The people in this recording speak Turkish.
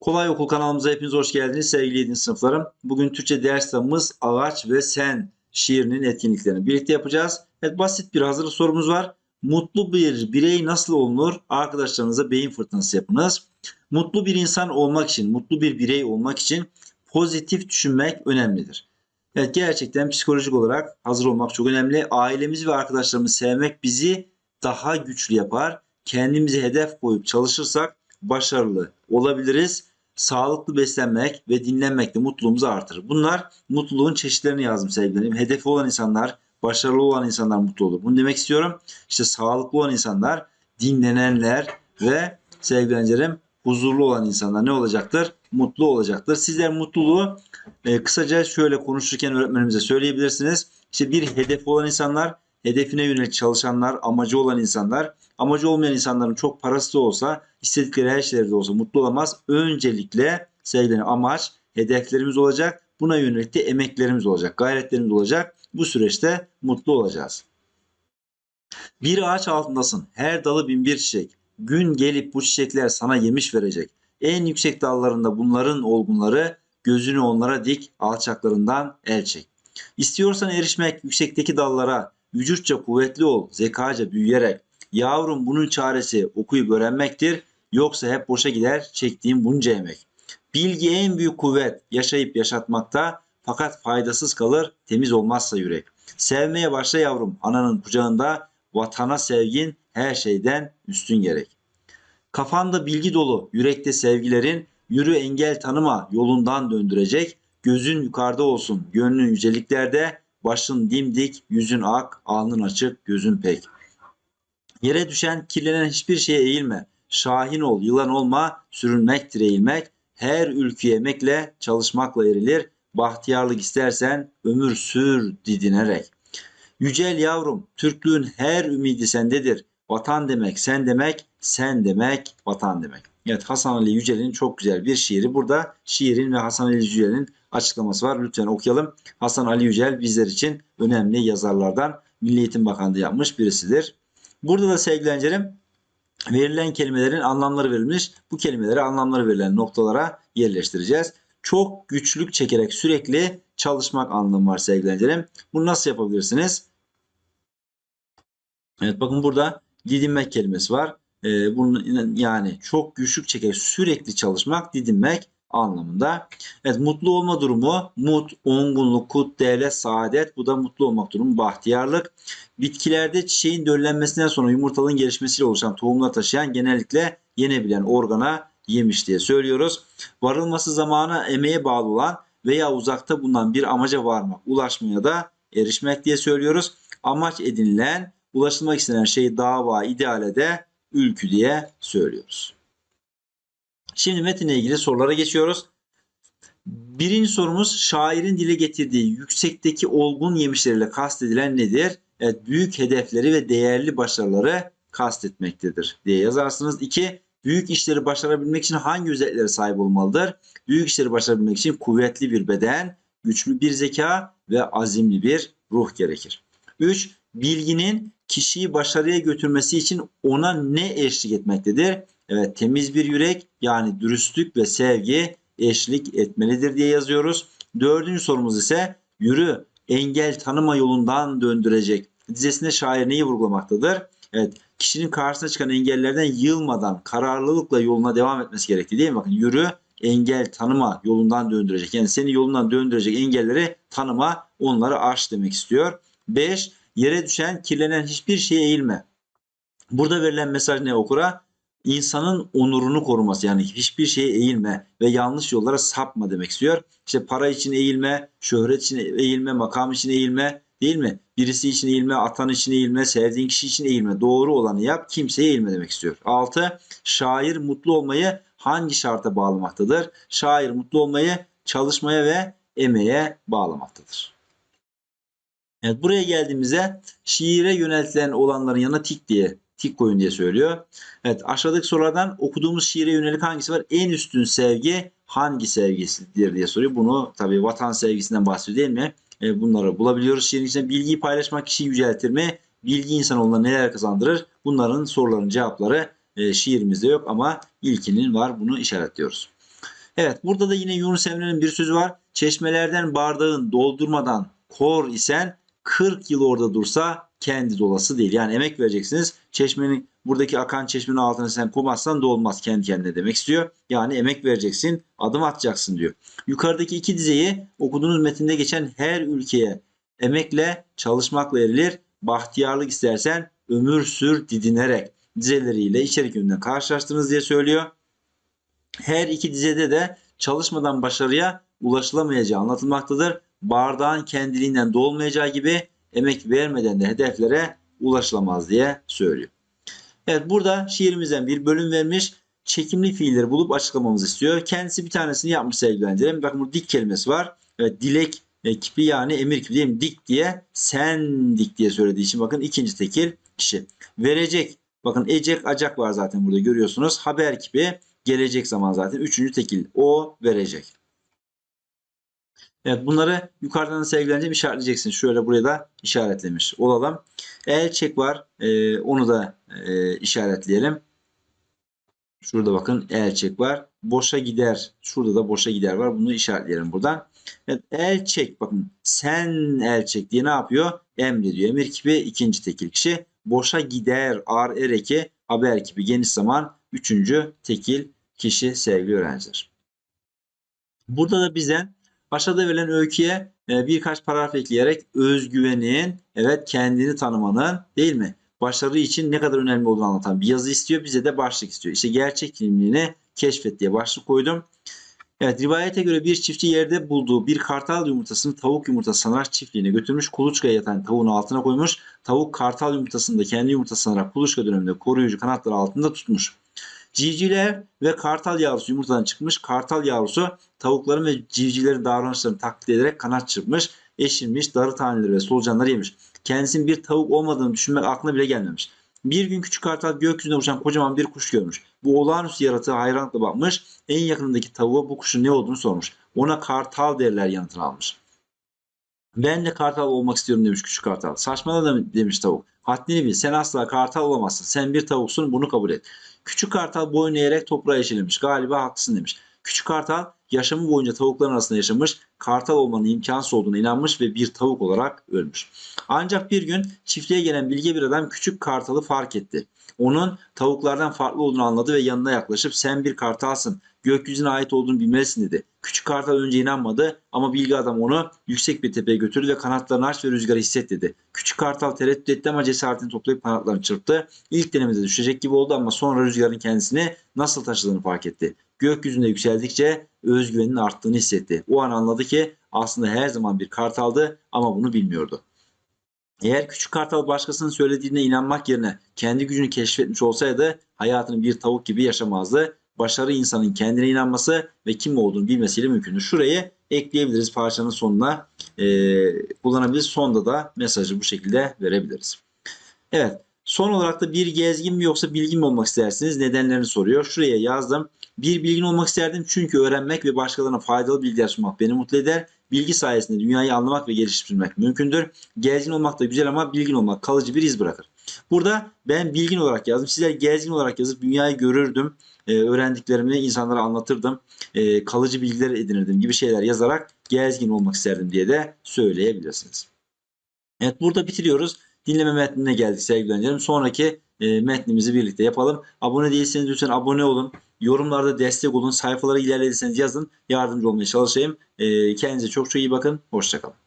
Kolay Okul kanalımıza hepiniz hoş geldiniz sevgili 7. sınıflarım. Bugün Türkçe ders kitabımız Ağaç ve Sen şiirinin etkinliklerini birlikte yapacağız. Evet basit bir hazırlık sorumuz var. Mutlu bir birey nasıl olunur? Arkadaşlarınıza beyin fırtınası yapınız. Mutlu bir insan olmak için, mutlu bir birey olmak için pozitif düşünmek önemlidir. Evet gerçekten psikolojik olarak hazır olmak çok önemli. Ailemizi ve arkadaşlarımızı sevmek bizi daha güçlü yapar. Kendimize hedef koyup çalışırsak başarılı olabiliriz. Sağlıklı beslenmek ve dinlenmek de mutluluğumuzu artırır. Bunlar mutluluğun çeşitlerini yazdım sevgilerim. Hedefi olan insanlar, başarılı olan insanlar mutlu olur. Bunu demek istiyorum. İşte sağlıklı olan insanlar, dinlenenler ve sevgilerim huzurlu olan insanlar ne olacaktır? Mutlu olacaktır. Sizler mutluluğu e, kısaca şöyle konuşurken öğretmenimize söyleyebilirsiniz. İşte bir hedefi olan insanlar, hedefine yönelik çalışanlar, amacı olan insanlar, amacı olmayan insanların çok parası da olsa, istedikleri her şeyleri de olsa mutlu olamaz. Öncelikle sevgilerin amaç, hedeflerimiz olacak. Buna yönelik de emeklerimiz olacak, gayretlerimiz olacak. Bu süreçte mutlu olacağız. Bir ağaç altındasın. Her dalı bin bir çiçek. Gün gelip bu çiçekler sana yemiş verecek. En yüksek dallarında bunların olgunları gözünü onlara dik, alçaklarından el çek. İstiyorsan erişmek yüksekteki dallara, vücutça kuvvetli ol, zekaca büyüyerek. Yavrum bunun çaresi okuyup öğrenmektir. Yoksa hep boşa gider çektiğim bunca emek. Bilgi en büyük kuvvet, yaşayıp yaşatmakta fakat faydasız kalır temiz olmazsa yürek. Sevmeye başla yavrum ananın kucağında, vatana sevgin her şeyden üstün gerek. Kafanda bilgi dolu, yürekte sevgilerin, yürü engel tanıma, yolundan döndürecek. Gözün yukarıda olsun, gönlün yüceliklerde, başın dimdik, yüzün ak, alnın açık, gözün pek. Yere düşen, kirlenen hiçbir şeye eğilme. Şahin ol, yılan olma, sürünmektir eğilmek. Her ülkü yemekle, çalışmakla erilir. Bahtiyarlık istersen ömür sür didinerek. Yücel yavrum, Türklüğün her ümidi sendedir. Vatan demek, sen demek, sen demek, vatan demek. Evet Hasan Ali Yücel'in çok güzel bir şiiri. Burada şiirin ve Hasan Ali Yücel'in açıklaması var. Lütfen okuyalım. Hasan Ali Yücel bizler için önemli yazarlardan Milli Eğitim Bakanlığı yapmış birisidir. Burada da sevgili verilen kelimelerin anlamları verilmiş. Bu kelimeleri anlamları verilen noktalara yerleştireceğiz. Çok güçlük çekerek sürekli çalışmak anlamı var sevgili öğrencilerim. Bunu nasıl yapabilirsiniz? Evet bakın burada didinmek kelimesi var. Ee, bunun yani çok güçlük çekerek sürekli çalışmak didinmek anlamında. Evet mutlu olma durumu mut, ongunluk, kut, devlet, saadet. Bu da mutlu olmak durumu bahtiyarlık. Bitkilerde çiçeğin döllenmesinden sonra yumurtalığın gelişmesiyle oluşan tohumlar taşıyan genellikle yenebilen organa yemiş diye söylüyoruz. Varılması zamana emeğe bağlı olan veya uzakta bulunan bir amaca varmak, ulaşmaya da erişmek diye söylüyoruz. Amaç edinilen, ulaşılmak istenen şey dava, ideale de ülkü diye söylüyoruz. Şimdi metinle ilgili sorulara geçiyoruz. Birinci sorumuz şairin dile getirdiği yüksekteki olgun yemişleriyle kastedilen nedir? Evet, büyük hedefleri ve değerli başarıları kastetmektedir diye yazarsınız. 2. Büyük işleri başarabilmek için hangi özelliklere sahip olmalıdır? Büyük işleri başarabilmek için kuvvetli bir beden, güçlü bir zeka ve azimli bir ruh gerekir. 3. Bilginin kişiyi başarıya götürmesi için ona ne eşlik etmektedir? Evet temiz bir yürek yani dürüstlük ve sevgi eşlik etmelidir diye yazıyoruz. Dördüncü sorumuz ise yürü engel tanıma yolundan döndürecek. Dizesinde şair neyi vurgulamaktadır? Evet kişinin karşısına çıkan engellerden yılmadan kararlılıkla yoluna devam etmesi gerektiği değil mi? Bakın yürü engel tanıma yolundan döndürecek. Yani seni yolundan döndürecek engelleri tanıma onları aş demek istiyor. 5. Yere düşen kirlenen hiçbir şeye eğilme. Burada verilen mesaj ne okura? İnsanın onurunu koruması yani hiçbir şeye eğilme ve yanlış yollara sapma demek istiyor. İşte para için eğilme, şöhret için eğilme, makam için eğilme değil mi? Birisi için eğilme, atan için eğilme, sevdiğin kişi için eğilme. Doğru olanı yap, kimseye eğilme demek istiyor. 6. Şair mutlu olmayı hangi şarta bağlamaktadır? Şair mutlu olmayı çalışmaya ve emeğe bağlamaktadır. Evet buraya geldiğimizde şiire yöneltilen olanların yanına tik diye tik koyun diye söylüyor. Evet aşağıdaki sorulardan okuduğumuz şiire yönelik hangisi var? En üstün sevgi hangi sevgisidir diye soruyor. Bunu tabii vatan sevgisinden bahsediyor değil mi? E, bunları bulabiliyoruz. Şiirin içinde bilgiyi paylaşmak kişiyi yüceltir mi? Bilgi insanoğluna neler kazandırır? Bunların soruların cevapları e, şiirimizde yok ama ilkinin var. Bunu işaretliyoruz. Evet burada da yine Yunus Emre'nin bir sözü var. Çeşmelerden bardağın doldurmadan kor isen 40 yıl orada dursa kendi dolası değil. Yani emek vereceksiniz. Çeşmenin buradaki akan çeşmenin altına sen koymazsan dolmaz kendi kendine demek istiyor. Yani emek vereceksin, adım atacaksın diyor. Yukarıdaki iki dizeyi okuduğunuz metinde geçen her ülkeye emekle, çalışmakla erilir. Bahtiyarlık istersen ömür sür didinerek dizeleriyle içerik yönünden karşılaştınız diye söylüyor. Her iki dizede de çalışmadan başarıya ulaşılamayacağı anlatılmaktadır. Bardağın kendiliğinden dolmayacağı gibi emek vermeden de hedeflere ulaşılamaz diye söylüyor. Evet burada şiirimizden bir bölüm vermiş. Çekimli fiilleri bulup açıklamamızı istiyor. Kendisi bir tanesini yapmış sevgili öğrencilerim. Bakın burada dik kelimesi var. Evet dilek e, kipi yani emir kipi mi? Dik diye sen dik diye söylediği için bakın ikinci tekil kişi. Verecek. Bakın ecek acak var zaten burada görüyorsunuz. Haber kipi gelecek zaman zaten. Üçüncü tekil. O verecek. Evet bunları yukarıdan da sevgilenince işaretleyeceksin. Şöyle buraya da işaretlemiş olalım. El çek var. Ee, onu da e, işaretleyelim. Şurada bakın el çek var. Boşa gider. Şurada da boşa gider var. Bunu işaretleyelim buradan. Evet, el çek bakın. Sen el çek diye ne yapıyor? Emrediyor. Emir kipi ikinci tekil kişi. Boşa gider. Ar ereke haber kipi geniş zaman üçüncü tekil kişi sevgili öğrenciler. Burada da bizden aşağıda verilen öyküye e, birkaç paragraf ekleyerek özgüvenin, evet kendini tanımanın değil mi? Başarı için ne kadar önemli olduğunu anlatan bir yazı istiyor. Bize de başlık istiyor. İşte gerçek kimliğini keşfet diye başlık koydum. Evet rivayete göre bir çiftçi yerde bulduğu bir kartal yumurtasını tavuk yumurtası sanarak çiftliğine götürmüş. Kuluçkaya yatan tavuğun altına koymuş. Tavuk kartal yumurtasını da kendi yumurtası sanarak kuluçka döneminde koruyucu kanatları altında tutmuş. Civcivler ve kartal yavrusu yumurtadan çıkmış. Kartal yavrusu tavukların ve civcivlerin davranışlarını taklit ederek kanat çırpmış, eşilmiş, darı taneleri ve solucanları yemiş. Kendisinin bir tavuk olmadığını düşünmek aklına bile gelmemiş. Bir gün küçük kartal gökyüzünde uçan kocaman bir kuş görmüş. Bu olağanüstü yaratığa hayranlıkla bakmış. En yakınındaki tavuğa bu kuşun ne olduğunu sormuş. Ona kartal derler yanıtını almış. Ben de kartal olmak istiyorum demiş küçük kartal. Saçmalama demiş tavuk. Haddini bil. Sen asla kartal olamazsın. Sen bir tavuksun bunu kabul et. Küçük kartal boyun eğerek toprağa eşelemiş. Galiba haklısın demiş. Küçük kartal yaşamı boyunca tavukların arasında yaşamış, kartal olmanın imkansız olduğuna inanmış ve bir tavuk olarak ölmüş. Ancak bir gün çiftliğe gelen bilge bir adam küçük kartalı fark etti. Onun tavuklardan farklı olduğunu anladı ve yanına yaklaşıp sen bir kartalsın, gökyüzüne ait olduğunu bilmelisin dedi. Küçük kartal önce inanmadı ama bilgi adam onu yüksek bir tepeye götürdü ve kanatlarını aç ve rüzgarı hisset dedi. Küçük kartal tereddüt etti ama cesaretini toplayıp kanatlarını çırptı. İlk denemede düşecek gibi oldu ama sonra rüzgarın kendisini nasıl taşıdığını fark etti. Gökyüzünde yükseldikçe özgüvenin arttığını hissetti. O an anladı ki aslında her zaman bir kartaldı ama bunu bilmiyordu. Eğer küçük kartal başkasının söylediğine inanmak yerine kendi gücünü keşfetmiş olsaydı hayatını bir tavuk gibi yaşamazdı. Başarı insanın kendine inanması ve kim olduğunu bilmesiyle mümkündür. Şurayı ekleyebiliriz parçanın sonuna e, kullanabiliriz. Sonda da mesajı bu şekilde verebiliriz. Evet son olarak da bir gezgin mi yoksa bilgin mi olmak istersiniz nedenlerini soruyor. Şuraya yazdım. Bir bilgin olmak isterdim çünkü öğrenmek ve başkalarına faydalı bilgiler sunmak beni mutlu eder. Bilgi sayesinde dünyayı anlamak ve geliştirmek mümkündür. Gezgin olmak da güzel ama bilgin olmak kalıcı bir iz bırakır. Burada ben bilgin olarak yazdım. Sizler gezgin olarak yazıp dünyayı görürdüm. Ee, öğrendiklerimi insanlara anlatırdım. Ee, kalıcı bilgiler edinirdim gibi şeyler yazarak gezgin olmak isterdim diye de söyleyebilirsiniz. Evet burada bitiriyoruz. Dinleme metnine geldik sevgili öğrencilerim. Sonraki e, metnimizi birlikte yapalım. Abone değilseniz lütfen abone olun. Yorumlarda destek olun. Sayfalara ilerlediyseniz yazın. Yardımcı olmaya çalışayım. E, kendinize çok çok iyi bakın. Hoşçakalın.